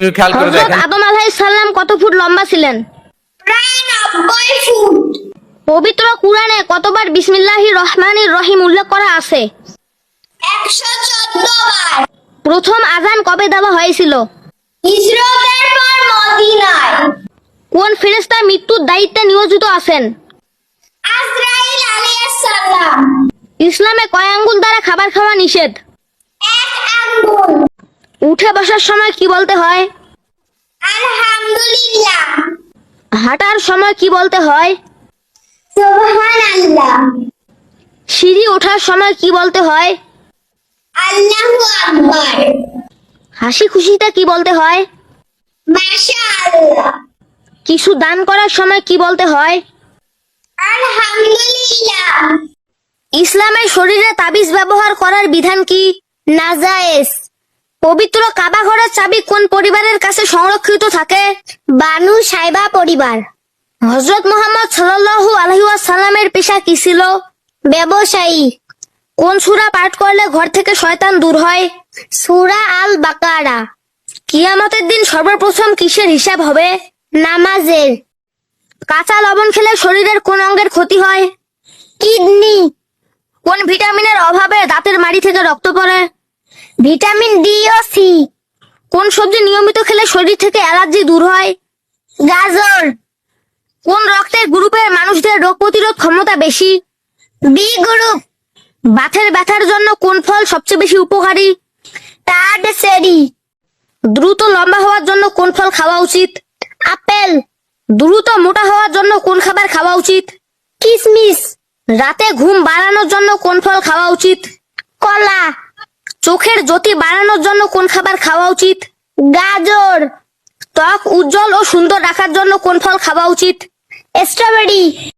খেয়াল করে দেখেন। আদম আলাইহিস সালাম কত ফুট লম্বা ছিলেন? প্রায় নব্বই ফুট পবিত্র কুরআনে কতবার বিসমিল্লাহির রহমানির রহিম উল্লেখ করা আছে? বার প্রথম আজান কবে দেওয়া হয়েছিল? হিজরতের পর মদিনায় কোন ফেরেশতা মৃত্যুর দায়িত্বে নিয়োজিত আছেন? আজরাইল আলাইহিস সালাম ইসলামে কয় আঙ্গুল দ্বারা খাবার খাওয়া নিষেধ? উঠে বসার সময় কি বলতে হয়? আলহামদুলিল্লাহ। হাঁটার সময় কি বলতে হয়? সুবহানাল্লাহ। সিঁড়ি ওঠার সময় কি বলতে হয়? আল্লাহু আকবার। হাসি খুশিতে কি বলতে হয়? মাশাআল্লাহ। কিছু দান করার সময় কি বলতে হয়? আলহামদুলিল্লাহ। ইসলামের শরীরে তাবিজ ব্যবহার করার বিধান কি? নাজায়েজ। পবিত্র কাবা ঘরের চাবি কোন পরিবারের কাছে সংরক্ষিত থাকে? বানু সাইবা পরিবার। হজরত মোহাম্মদ সাল্লাল্লাহু আলাইহি ওয়াসাল্লামের পেশা কি ছিল? ব্যবসায়ী। কোন সুরা পাঠ করলে ঘর থেকে শয়তান দূর হয়? সুরা আল বাকারা কিয়ামতের দিন সর্বপ্রথম কিসের হিসাব হবে? নামাজের। কাঁচা লবণ খেলে শরীরের কোন অঙ্গের ক্ষতি হয়? কিডনি। কোন ভিটামিনের অভাবে দাঁতের মাড়ি থেকে রক্ত পড়ে? ভিটামিন ডি ও সি কোন সবজি নিয়মিত খেলে শরীর থেকে অ্যালার্জি দূর হয়? গাজর। কোন রক্তের গ্রুপের মানুষদের রোগ প্রতিরোধ ক্ষমতা বেশি? বি গ্রুপ বাতের ব্যথার জন্য কোন ফল সবচেয়ে বেশি উপকারী? টাড সেরি দ্রুত লম্বা হওয়ার জন্য কোন ফল খাওয়া উচিত? আপেল। দ্রুত মোটা হওয়ার জন্য কোন খাবার খাওয়া উচিত? কিসমিস। রাতে ঘুম বাড়ানোর জন্য কোন ফল খাওয়া উচিত? কলা। চোখের জ্যোতি বাড়ানোর জন্য কোন খাবার খাওয়া উচিত? গাজর। ত্বক উজ্জ্বল ও সুন্দর রাখার জন্য কোন ফল খাওয়া উচিত? স্ট্রবেরি।